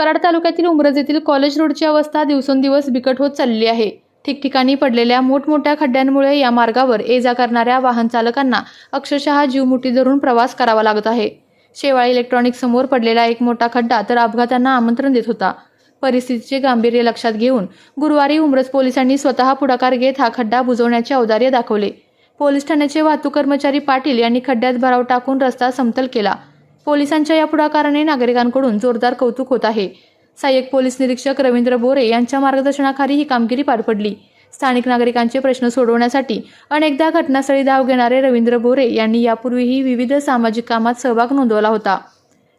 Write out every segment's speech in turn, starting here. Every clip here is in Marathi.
कराड तालुक्यातील उमरज येथील कॉलेज रोडची अवस्था दिवसेंदिवस बिकट होत चालली आहे. ठिकठिकाणी पडलेल्या मोठमोठ्या खड्ड्यांमुळे या मार्गावर ये जा करणाऱ्या वाहन चालकांना अक्षरशः जीवमुठी धरून प्रवास करावा लागत आहे. शेवाळी इलेक्ट्रॉनिक समोर पडलेला एक मोठा खड्डा तर अपघातांना आमंत्रण देत होता. परिस्थितीचे गांभीर्य लक्षात घेऊन गुरुवारी उमरज पोलिसांनी स्वतः पुढाकार घेत हा खड्डा बुजवण्याचे औदार्य दाखवले. पोलीस ठाण्याचे वाहतूक कर्मचारी पाटील यांनी खड्ड्यात भराव टाकून रस्ता समतल केला. पोलिसांच्या या पुढाकाराने नागरिकांकडून जोरदार कौतुक होत आहे. सहाय्यक पोलीस निरीक्षक रवींद्र बोरे यांच्या मार्गदर्शनाखाली ही कामगिरी पार पडली. स्थानिक नागरिकांचे प्रश्न सोडवण्यासाठी अनेकदा घटनास्थळी धाव घेणारे रवींद्र बोरे यांनी यापूर्वीही विविध सामाजिक कामात सहभाग नोंदवला होता.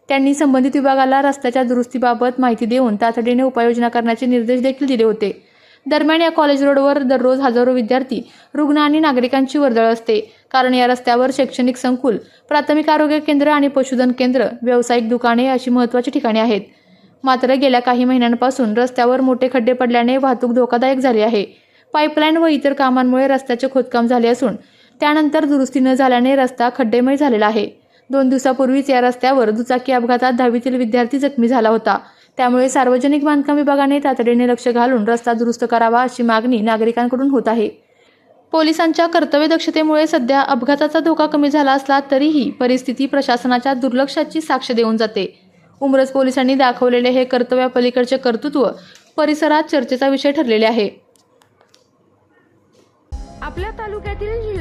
त्यांनी संबंधित विभागाला रस्त्याच्या दुरुस्तीबाबत माहिती देऊन तातडीने उपाययोजना करण्याचे निर्देश देखील दिले होते. दरम्यान या कॉलेज रोडवर दररोज हजारो विद्यार्थी रुग्ण आणि नागरिकांची वर्दळ असते. कारण या रस्त्यावर शैक्षणिक संकुल प्राथमिक आरोग्य केंद्र आणि पशुधन केंद्र व्यावसायिक दुकाने अशी महत्त्वाची ठिकाणे आहेत. मात्र गेल्या काही महिन्यांपासून रस्त्यावर मोठे खड्डे पडल्याने वाहतूक धोकादायक झाली आहे. पाईपलाईन व इतर कामांमुळे रस्त्याचे खोदकाम झाले असून त्यानंतर दुरुस्ती न झाल्याने रस्ता खड्डेमय झालेला आहे. दोन दिवसापूर्वीच या रस्त्यावर दुचाकी अपघातात दहावीतील विद्यार्थी जखमी झाला होता. त्यामुळे सार्वजनिक बांधकाम विभागाने तातडीने लक्ष घालून रस्ता दुरुस्त करावा अशी मागणी नागरिकांकडून होत आहे. पोलिसांच्या कर्तव्यदक्षतेमुळे सध्या अपघाताचा धोका कमी झाला असला तरीही परिस्थिती प्रशासनाच्या दुर्लक्षाची साक्ष देऊन जाते. उमरज पोलिसांनी दाखवलेले हे कर्तव्यापलीकडचे कर्तृत्व परिसरात चर्चेचा विषय ठरलेले आहे. आपल्या तालुक्यातील